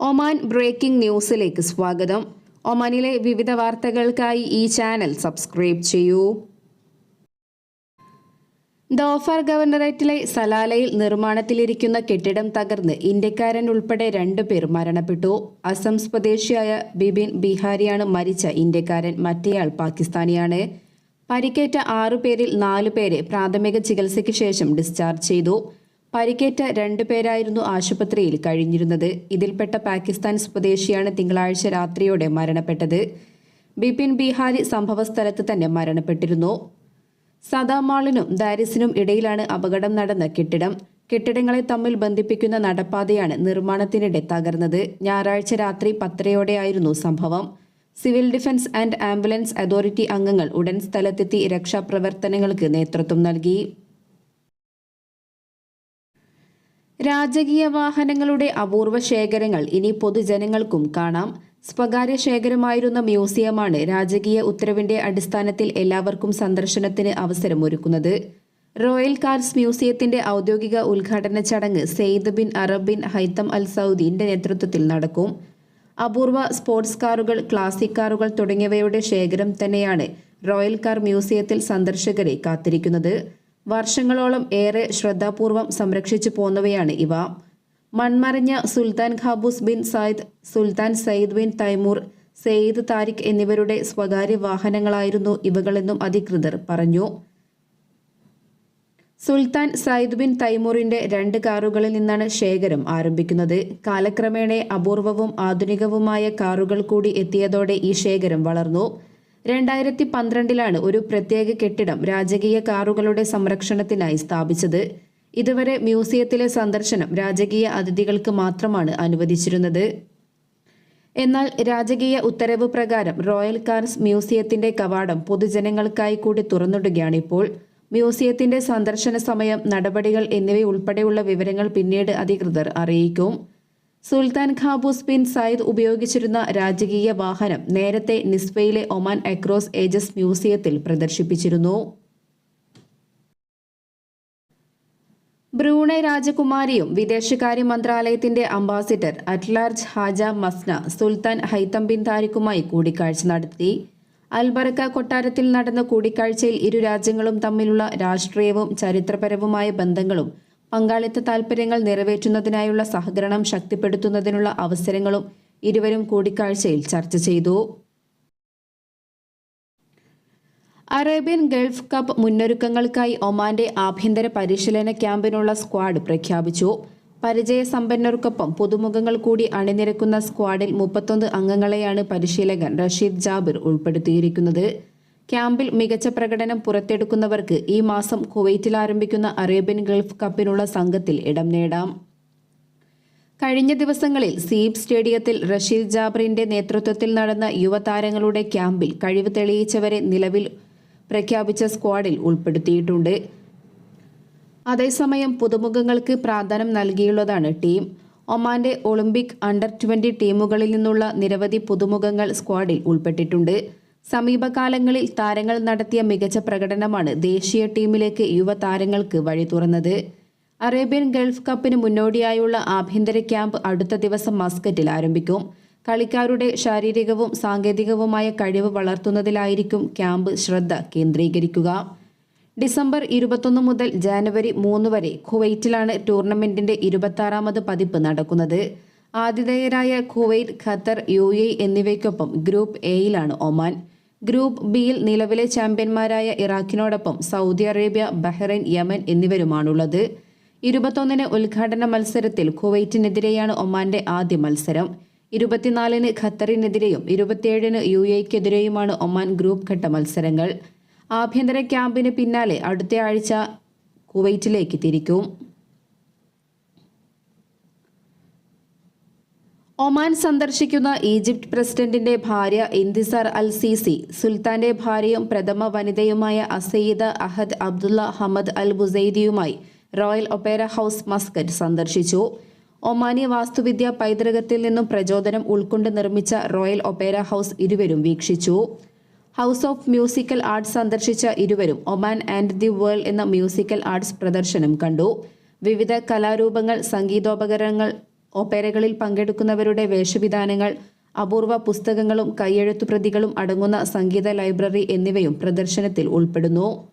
Oman breaking ന്യൂസിലേക്ക് സ്വാഗതം. ഒമാനിലെ വിവിധ വാർത്തകൾക്കായി ഈ ചാനൽ സബ്സ്ക്രൈബ് ചെയ്യൂ. ദോഫർ ഗവർണറേറ്റിലെ സലാലയിൽ നിർമ്മാണത്തിലിരിക്കുന്ന കെട്ടിടം തകർന്ന് ഇന്ത്യക്കാരൻ ഉൾപ്പെടെ രണ്ടുപേർ മരണപ്പെട്ടു. അസം സ്വദേശിയായ ബിബിൻ ബിഹാരിയാണ് മരിച്ച ഇന്ത്യക്കാരൻ. മറ്റേയാൾ പാകിസ്ഥാനിയാണ്. പരിക്കേറ്റ ആറുപേരിൽ നാലുപേരെ പ്രാഥമിക ചികിത്സയ്ക്ക് ശേഷം ഡിസ്ചാർജ് ചെയ്തു. പരിക്കേറ്റ രണ്ടുപേരായിരുന്നു ആശുപത്രിയിൽ കഴിഞ്ഞിരുന്നത്. ഇതിൽപ്പെട്ട പാകിസ്ഥാൻ സ്വദേശിയാണ് തിങ്കളാഴ്ച രാത്രിയോടെ മരണപ്പെട്ടത്. ബിപിൻ ബിഹാരി സംഭവസ്ഥലത്ത് തന്നെ മരണപ്പെട്ടിരുന്നു. സദാമാളിനും ദാരിസിനും ഇടയിലാണ് അപകടം നടന്ന കെട്ടിടം. കെട്ടിടങ്ങളെ തമ്മിൽ ബന്ധിപ്പിക്കുന്ന നടപ്പാതയാണ് നിർമ്മാണത്തിനിടെ തകർന്നത്. ഞായറാഴ്ച രാത്രി പത്തരയോടെയായിരുന്നു സംഭവം. Civil defence and ambulance authority അംഗങ്ങൾ ഉടൻ സ്ഥലത്തെത്തി രക്ഷാപ്രവർത്തനങ്ങൾക്ക് നേതൃത്വം നൽകി. രാജകീയ വാഹനങ്ങളുടെ അപൂർവ ശേഖരങ്ങൾ ഇനി പൊതുജനങ്ങൾക്കും കാണാം. സ്വകാര്യ ശേഖരമായിരുന്ന മ്യൂസിയമാണ് രാജകീയ ഉത്തരവിന്റെ അടിസ്ഥാനത്തിൽ എല്ലാവർക്കും സന്ദർശനത്തിന് അവസരമൊരുക്കുന്നത്. റോയൽ കാർസ് മ്യൂസിയത്തിന്റെ ഔദ്യോഗിക ഉദ്ഘാടന ചടങ്ങ് Sayyid bin Arab bin Haitham al സൗദിന്റെ നേതൃത്വത്തിൽ നടക്കും. അപൂർവ സ്പോർട്സ് കാറുകൾ ക്ലാസിക് കാറുകൾ തുടങ്ങിയവയുടെ ശേഖരം തന്നെയാണ് റോയൽ കാർ മ്യൂസിയത്തിൽ സന്ദർശകരെ കാത്തിരിക്കുന്നത്. വർഷങ്ങളോളം ഏറെ ശ്രദ്ധാപൂർവം സംരക്ഷിച്ചു പോന്നവയാണ് ഇവ. മൺമറഞ്ഞ Sultan Qaboos bin Said Sultan Said bin Taimur Sayyid Tariq എന്നിവരുടെ സ്വകാര്യ വാഹനങ്ങളായിരുന്നു ഇവകളെന്നും അധികൃതർ പറഞ്ഞു. സുൽത്താൻ സയ്യിദ് ബിൻ തൈമൂറിന്റെ രണ്ട് കാറുകളിൽ നിന്നാണ് ശേഖരം ആരംഭിക്കുന്നത്. കാലക്രമേണ അപൂർവവും ആധുനികവുമായ കാറുകൾ കൂടി എത്തിയതോടെ ഈ ശേഖരം വളർന്നു. രണ്ടായിരത്തി പന്ത്രണ്ടിലാണ് ഒരു പ്രത്യേക കെട്ടിടം രാജകീയ കാറുകളുടെ സംരക്ഷണത്തിനായി സ്ഥാപിച്ചത്. ഇതുവരെ മ്യൂസിയത്തിലെ സന്ദർശനം രാജകീയ അതിഥികൾക്ക് മാത്രമാണ് അനുവദിച്ചിരുന്നത്. എന്നാൽ രാജകീയ ഉത്തരവ് പ്രകാരം റോയൽ കാർസ് മ്യൂസിയത്തിന്റെ കവാടം പൊതുജനങ്ങൾക്കായി കൂടി തുറന്നിടുകയാണിപ്പോൾ മ്യൂസിയത്തിന്റെ സന്ദർശന സമയം നടപടികൾ എന്നിവയുൾപ്പെടെയുള്ള വിവരങ്ങൾ പിന്നീട് അധികൃതർ അറിയിക്കും. സുൽത്താൻ ഖാബൂസ് ബിൻ സയ്യിദ് ഉപയോഗിച്ചിരുന്ന രാജകീയ വാഹനം നേരത്തെ നിസ്ബയിലെ ഒമാൻ അക്രോസ് ഏജസ് മ്യൂസിയത്തിൽ പ്രദർശിപ്പിച്ചിരുന്നു. ബ്രൂണൈ രാജകുമാരിയും വിദേശകാര്യ മന്ത്രാലയത്തിന്റെ അംബാസിഡർ അറ്റ്ലാർജ് ഹാജ മസ്ന സുൽത്താൻ ഹൈത്തം ബിൻ താരിഖുമായി കൂടിക്കാഴ്ച നടത്തി. അൽബറക്ക കൊട്ടാരത്തിൽ നടന്ന കൂടിക്കാഴ്ചയിൽ ഇരു രാജ്യങ്ങളും തമ്മിലുള്ള രാഷ്ട്രീയവും ചരിത്രപരവുമായ ബന്ധങ്ങളും പങ്കാളിത്ത താൽപ്പര്യങ്ങൾ നിറവേറ്റുന്നതിനായുള്ള സഹകരണം ശക്തിപ്പെടുത്തുന്നതിനുള്ള അവസരങ്ങളും ഇരുവരും കൂടിക്കാഴ്ചയിൽ ചർച്ച ചെയ്തു. അറേബ്യൻ ഗൾഫ് കപ്പ് മുന്നൊരുക്കങ്ങൾക്കായി ഒമാന്റെ ആഭ്യന്തര പരിശീലന ക്യാമ്പിനുള്ള സ്ക്വാഡ് പ്രഖ്യാപിച്ചു. പരിചയ സമ്പന്നർക്കൊപ്പം പുതുമുഖങ്ങൾ കൂടി അണിനിരക്കുന്ന സ്ക്വാഡിൽ മുപ്പത്തൊന്ന് അംഗങ്ങളെയാണ് പരിശീലകൻ റഷീദ് ജാബിർ ഉൾപ്പെടുത്തിയിരിക്കുന്നത്. ക്യാമ്പിൽ മികച്ച പ്രകടനം പുറത്തെടുക്കുന്നവർക്ക് ഈ മാസം കുവൈറ്റിൽ ആരംഭിക്കുന്ന അറേബ്യൻ ഗൾഫ് കപ്പിനുള്ള സംഘത്തിൽ ഇടം നേടാം. കഴിഞ്ഞ ദിവസങ്ങളിൽ സീബ് സ്റ്റേഡിയത്തിൽ റഷീദ് ജാബറിന്റെ നേതൃത്വത്തിൽ നടന്ന യുവതാരങ്ങളുടെ ക്യാമ്പിൽ കഴിവ് തെളിയിച്ചവരെ നിലവിൽ പ്രഖ്യാപിച്ച സ്ക്വാഡിൽ ഉൾപ്പെടുത്തിയിട്ടുണ്ട്. അതേസമയം പുതുമുഖങ്ങൾക്ക് പ്രാധാന്യം നൽകിയുള്ളതാണ് ടീം. ഒമാന്റെ ഒളിമ്പിക് അണ്ടർ ട്വന്റി ടീമുകളിൽ നിന്നുള്ള നിരവധി പുതുമുഖങ്ങൾ സ്ക്വാഡിൽ ഉൾപ്പെട്ടിട്ടുണ്ട്. സമീപകാലങ്ങളിൽ താരങ്ങൾ നടത്തിയ മികച്ച പ്രകടനമാണ് ദേശീയ ടീമിലേക്ക് യുവതാരങ്ങൾക്ക് വഴി തുറന്നത്. അറേബ്യൻ ഗൾഫ് കപ്പിന് മുന്നോടിയായുള്ള ആഭ്യന്തര ക്യാമ്പ് അടുത്ത ദിവസം മസ്കറ്റിൽ ആരംഭിക്കും. കളിക്കാരുടെ ശാരീരികവും സാങ്കേതികവുമായ കഴിവ് വളർത്തുന്നതിലായിരിക്കും ക്യാമ്പ് ശ്രദ്ധ കേന്ദ്രീകരിക്കുക. ഡിസംബർ ഇരുപത്തൊന്ന് മുതൽ ജാനുവരി മൂന്ന് വരെ കുവൈറ്റിലാണ് ടൂർണമെന്റിന്റെ ഇരുപത്താറാമത് പതിപ്പ് നടക്കുന്നത്. ആതിഥേയരായ കുവൈറ്റ് ഖത്തർ യു എന്നിവയ്ക്കൊപ്പം ഗ്രൂപ്പ് എയിലാണ് ഒമാൻ. ഗ്രൂപ്പ് ബിയിൽ നിലവിലെ ചാമ്പ്യന്മാരായ ഇറാഖിനോടൊപ്പം സൗദി അറേബ്യ ബഹ്റൈൻ യമൻ എന്നിവരുമാണുള്ളത്. ഇരുപത്തൊന്നിന് ഉദ്ഘാടന മത്സരത്തിൽ കുവൈറ്റിനെതിരെയാണ് ഒമാന്റെ ആദ്യ മത്സരം. ഇരുപത്തിനാലിന് ഖത്തറിനെതിരെയും ഇരുപത്തിയേഴിന് യു എക്കെതിരെയുമാണ് ഒമാൻ ഗ്രൂപ്പ് ഘട്ട മത്സരങ്ങൾ. ആഭ്യന്തര ക്യാമ്പിന് പിന്നാലെ അടുത്ത ആഴ്ച കുവൈറ്റിലേക്ക് തിരിക്കും. ഒമാൻ സന്ദർശിക്കുന്ന ഈജിപ്ത് പ്രസിഡന്റിന്റെ ഭാര്യ ഇന്തിസാർ അൽ സീസി സുൽത്താന്റെ ഭാര്യയും പ്രഥമ വനിതയുമായ Assayyida Ahad Abdullah Hamad al ബുസൈദിയുമായി royal opera house Muscat സന്ദർശിച്ചു. ഒമാനി വാസ്തുവിദ്യ പൈതൃകത്തിൽ നിന്നും പ്രചോദനം ഉൾക്കൊണ്ട് നിർമ്മിച്ച റോയൽ ഒപ്പേര ഹൗസ് ഇരുവരും വീക്ഷിച്ചു. ഹൗസ് ഓഫ് മ്യൂസിക്കൽ ആർട്സ് സന്ദർശിച്ച ഇരുവരും ഒമാൻ ആൻഡ് ദി വേൾഡ് എന്ന മ്യൂസിക്കൽ ആർട്സ് പ്രദർശനം കണ്ടു. വിവിധ കലാരൂപങ്ങൾ സംഗീതോപകരണങ്ങൾ ഓപ്പേരകളിൽ പങ്കെടുക്കുന്നവരുടെ വേഷവിധാനങ്ങൾ അപൂർവ പുസ്തകങ്ങളും കൈയെഴുത്തുപ്രതികളും അടങ്ങുന്ന സംഗീത ലൈബ്രറി എന്നിവയും പ്രദർശനത്തിൽ ഉൾപ്പെടുന്നു.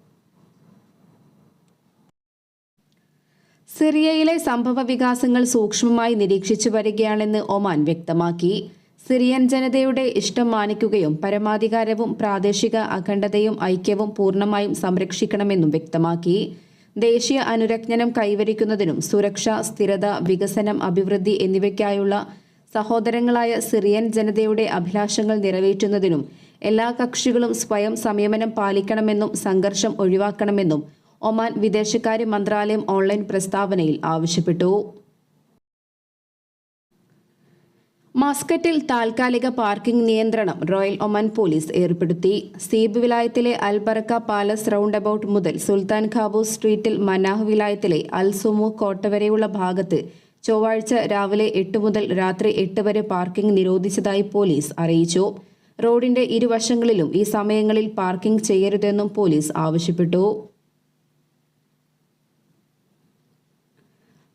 സിറിയയിലെ സംഭവ വികാസങ്ങൾ സൂക്ഷ്മമായി നിരീക്ഷിച്ചു വരികയാണെന്ന് ഒമാൻ വ്യക്തമാക്കി. സിറിയൻ ജനതയുടെ ഇഷ്ടം മാനിക്കുകയും പരമാധികാരവും പ്രാദേശിക അഖണ്ഡതയും ഐക്യവും പൂർണമായും സംരക്ഷിക്കണമെന്നും വ്യക്തമാക്കി. ദേശീയ അനുരജ്ഞനം കൈവരിക്കുന്നതിനും സുരക്ഷ സ്ഥിരത വികസനം അഭിവൃദ്ധി എന്നിവയ്ക്കായുള്ള സഹോദരങ്ങളായ സിറിയൻ ജനതയുടെ അഭിലാഷങ്ങൾ നിറവേറ്റുന്നതിനും എല്ലാ കക്ഷികളും സ്വയം സംയമനം പാലിക്കണമെന്നും സംഘർഷം ഒഴിവാക്കണമെന്നും ഒമാൻ വിദേശകാര്യ മന്ത്രാലയം ഓൺലൈൻ പ്രസ്താവനയിൽ ആവശ്യപ്പെട്ടു. മസ്കറ്റിൽ താൽക്കാലിക പാർക്കിംഗ് നിയന്ത്രണം റോയൽ ഒമൻ പോലീസ് ഏർപ്പെടുത്തി. സീബ് വിലായത്തിലെ അൽബറക്ക പാലസ് റൗണ്ട് അബൌട്ട് മുതൽ സുൽത്താൻ ഖാബൂ സ്ട്രീറ്റിൽ മനാഹ് വിലായത്തിലെ അൽ സുമു കോട്ട വരെയുള്ള ഭാഗത്ത് ചൊവ്വാഴ്ച രാവിലെ എട്ട് മുതൽ രാത്രി എട്ട് വരെ പാർക്കിംഗ് നിരോധിച്ചതായി പോലീസ് അറിയിച്ചു. റോഡിന്റെ ഇരുവശങ്ങളിലും ഈ സമയങ്ങളിൽ പാർക്കിംഗ് ചെയ്യരുതെന്നും പോലീസ് ആവശ്യപ്പെട്ടു.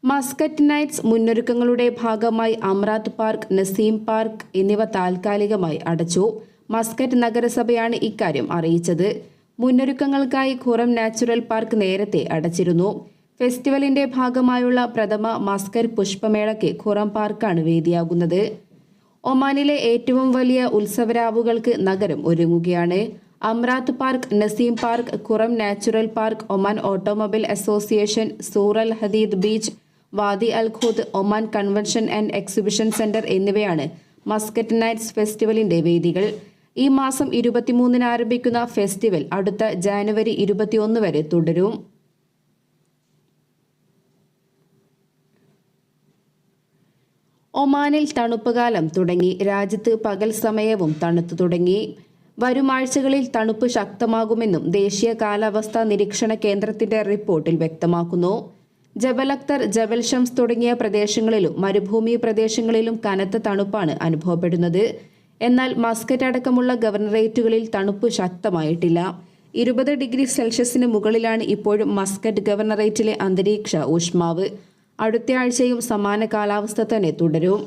മസ്കറ്റ് നൈറ്റ്സ് മുന്നൊരുക്കങ്ങളുടെ ഭാഗമായി അമ്രാത്ത് പാർക്ക് നസീം പാർക്ക് എന്നിവ താൽക്കാലികമായി അടച്ചു. മസ്കറ്റ് നഗരസഭയാണ് ഇക്കാര്യം അറിയിച്ചത്. മുന്നൊരുക്കങ്ങൾക്കായി ഖുറം നാച്ചുറൽ പാർക്ക് നേരത്തെ അടച്ചിരുന്നു. ഫെസ്റ്റിവലിന്റെ ഭാഗമായുള്ള പ്രഥമ മസ്കർ പുഷ്പമേളയ്ക്ക് ഖുറം പാർക്കാണ് വേദിയാകുന്നത്. ഒമാനിലെ ഏറ്റവും വലിയ ഉത്സവരാവുകൾക്ക് നഗരം ഒരുങ്ങുകയാണ്. Amerat park Naseem park Qurum natural park Oman automobile association Sur al Hadid beach Wadi al Khoud Oman convention and exhibition centre എന്നിവയാണ് മസ്കറ്റ് നൈറ്റ്സ് ഫെസ്റ്റിവലിന്റെ വേദികൾ. ഈ മാസം ഇരുപത്തിമൂന്നിന് ആരംഭിക്കുന്ന ഫെസ്റ്റിവൽ അടുത്ത ജാനുവരി ഇരുപത്തിയൊന്ന് വരെ തുടരും. ഒമാനിൽ തണുപ്പുകാലം തുടങ്ങി. രാജ്യത്ത് പകൽ സമയവും തണുത്തു തുടങ്ങി. വരും ആഴ്ചകളിൽ തണുപ്പ് ശക്തമാകുമെന്നും ദേശീയ കാലാവസ്ഥാ നിരീക്ഷണ കേന്ദ്രത്തിന്റെ റിപ്പോർട്ടിൽ വ്യക്തമാക്കുന്നു. ജബൽ അക്തർ ജബൽ ഷംസ് തുടങ്ങിയ പ്രദേശങ്ങളിലും മരുഭൂമി പ്രദേശങ്ങളിലും കനത്ത തണുപ്പാണ് അനുഭവപ്പെടുന്നത്. എന്നാൽ മസ്കറ്റ് അടക്കമുള്ള ഗവർണറേറ്റുകളിൽ തണുപ്പ് ശക്തമായിട്ടില്ല. ഇരുപത് ഡിഗ്രി സെൽഷ്യസിന് മുകളിലാണ് ഇപ്പോഴും മസ്കറ്റ് ഗവർണറേറ്റിലെ അന്തരീക്ഷ ഊഷ്മാവ്. അടുത്ത ആഴ്ചയും സമാന കാലാവസ്ഥ തന്നെ തുടരും.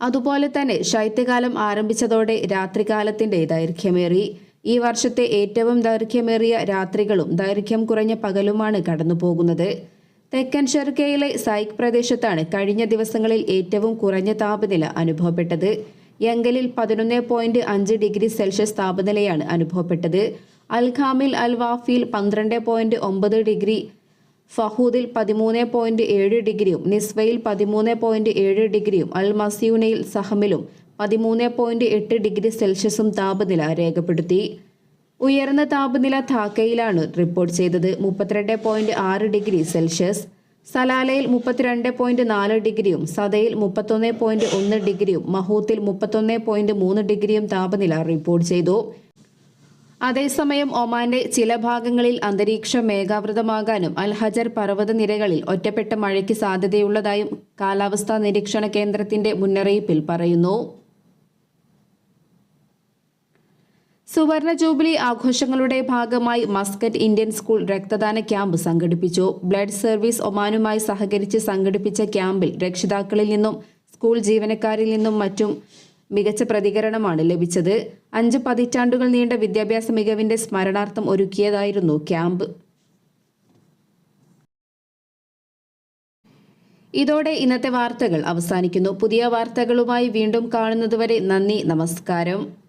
അതുപോലെ തന്നെ ശൈത്യകാലം ആരംഭിച്ചതോടെ രാത്രികാലത്തിന്റെ ദൈർഘ്യമേറി. ഈ വർഷത്തെ ഏറ്റവും ദൈർഘ്യമേറിയ രാത്രികളും ദൈർഘ്യം കുറഞ്ഞ പകലുമാണ് കടന്നുപോകുന്നത്. തെക്കൻ ഷെർക്കയിലെ സൈക് പ്രദേശത്താണ് കഴിഞ്ഞ ദിവസങ്ങളിൽ ഏറ്റവും കുറഞ്ഞ താപനില അനുഭവപ്പെട്ടത്. യങ്കലിൽ പതിനൊന്ന് പോയിന്റ് അഞ്ച് ഡിഗ്രി സെൽഷ്യസ് താപനിലയാണ് അനുഭവപ്പെട്ടത്. അൽഖാമിൽ അൽവാഫിയിൽ പന്ത്രണ്ട് പോയിന്റ് ഒമ്പത് ഡിഗ്രി ഫഹൂദിൽ പതിമൂന്ന് പോയിന്റ് ഏഴ് ഡിഗ്രിയും നിസ്വയിൽ പതിമൂന്ന് പോയിന്റ് ഏഴ് ഡിഗ്രിയും അൽ മസിയൂനയിൽ സഹമിലും പതിമൂന്ന് പോയിന്റ് എട്ട് ഡിഗ്രി സെൽഷ്യസും താപനില രേഖപ്പെടുത്തി. ഉയർന്ന താപനില ധാക്കയിലാണ് റിപ്പോർട്ട് ചെയ്തത്. മുപ്പത്തിരണ്ട് പോയിന്റ് ആറ് ഡിഗ്രി സെൽഷ്യസ് സലാലയിൽ മുപ്പത്തിരണ്ട് പോയിന്റ് നാല് ഡിഗ്രിയും സദയിൽ മുപ്പത്തൊന്ന് പോയിന്റ് ഒന്ന് ഡിഗ്രിയും മഹൂത്തിൽ മുപ്പത്തൊന്ന് പോയിന്റ് മൂന്ന് ഡിഗ്രിയും താപനില റിപ്പോർട്ട് ചെയ്തു. അതേസമയം ഒമാന്റെ ചില ഭാഗങ്ങളിൽ അന്തരീക്ഷം മേഘാവൃതമാകാനും അൽഹജർ പർവതനിരകളിൽ ഒറ്റപ്പെട്ട മഴയ്ക്ക് സാധ്യതയുള്ളതായും കാലാവസ്ഥാ നിരീക്ഷണ കേന്ദ്രത്തിന്റെ മുന്നറിയിപ്പിൽ പറയുന്നു. സുവർണ ജൂബിലി ആഘോഷങ്ങളുടെ ഭാഗമായി മസ്കറ്റ് ഇന്ത്യൻ സ്കൂൾ രക്തദാന ക്യാമ്പ് സംഘടിപ്പിച്ചു. ബ്ലഡ് സർവീസ് ഒമാനുമായി സഹകരിച്ച് സംഘടിപ്പിച്ച ക്യാമ്പിൽ രക്ഷിതാക്കളിൽ നിന്നും സ്കൂൾ ജീവനക്കാരിൽ നിന്നും മറ്റും മികച്ച പ്രതികരണമാണ് ലഭിച്ചത്. അഞ്ച് പതിറ്റാണ്ടുകൾ നീണ്ട വിദ്യാഭ്യാസ മികവിന്റെ സ്മരണാർത്ഥം ഒരുക്കിയതായിരുന്നു ക്യാമ്പ്. ഇതോടെ ഇന്നത്തെ വാർത്തകൾ അവസാനിക്കുന്നു. പുതിയ വാർത്തകളുമായി വീണ്ടും കാണുന്നതുവരെ നന്ദി നമസ്കാരം.